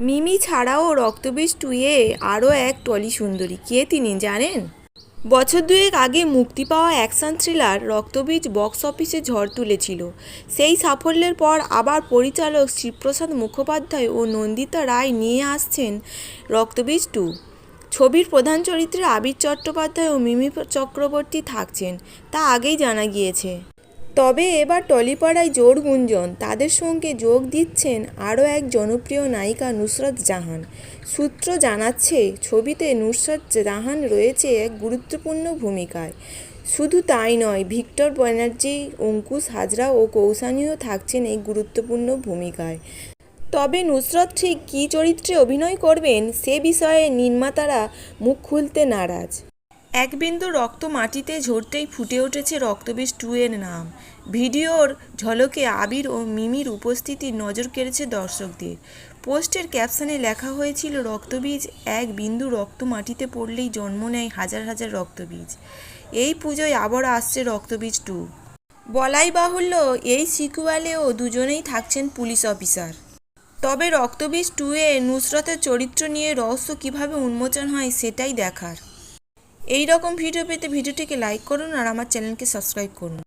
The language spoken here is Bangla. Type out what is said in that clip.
মিমি ছাড়াও রক্তবীজ টুয়ে আরও এক টলি সুন্দরী। কে তিনি, জানেন? বছর দুয়েক আগে মুক্তি পাওয়া অ্যাকশন থ্রিলার রক্তবীজ বক্স অফিসে ঝড় তুলেছিল। সেই সাফল্যের পর আবার পরিচালক শিবপ্রসাদ মুখোপাধ্যায় ও নন্দিতা রায় নিয়ে আসছেন রক্তবীজ টু। ছবির প্রধান চরিত্রে আবির চট্টোপাধ্যায় ও মিমি চক্রবর্তী থাকছেন, তা আগেই জানা গিয়েছে। তবে এবার টলিপাড়ায় জোর গুঞ্জন। তাদের সঙ্গে যোগ দিচ্ছেন আরও এক জনপ্রিয় নায়িকা নুসরত জাহান। সূত্র জানাচ্ছে, ছবিতে নুসরত জাহান রয়েছে এক গুরুত্বপূর্ণ ভূমিকায়। শুধু তাই নয়, ভিক্টর ব্যানার্জি, অঙ্কুশ হাজরা ও কৌসানীও থাকছেন এই গুরুত্বপূর্ণ ভূমিকায়। তবে নুসরত ঠিক কী চরিত্রে অভিনয় করবেন, সে বিষয়ে নির্মাতারা মুখ খুলতে নারাজ। এক বিন্দু রক্ত মাটিতে ঝরতেই ফুটে উঠেছে রক্তবীজ টু এর নাম। ভিডিওর ঝলকে আবির ও মিমির উপস্থিতি নজর কেড়েছে দর্শকদের। পোস্টের ক্যাপশনে লেখা হয়েছিল, রক্তবীজ এক বিন্দু রক্ত মাটিতে পড়লেই জন্ম নেয় হাজার হাজার রক্তবীজ। এই পুজোয় আবার আসছে রক্তবীজ টু। বলাই বাহুল্য, এই সিকুয়ালেও দুজনেই থাকছেন পুলিশ অফিসার। তবে রক্তবীজ টু এ নুসরতের চরিত্র নিয়ে রহস্য কীভাবে উন্মোচন হয় সেটাই দেখার। এই রকম ভিডিও পেতে ভিডিওটিকে লাইক করুন আর আমার চ্যানেলকে সাবস্ক্রাইব করুন।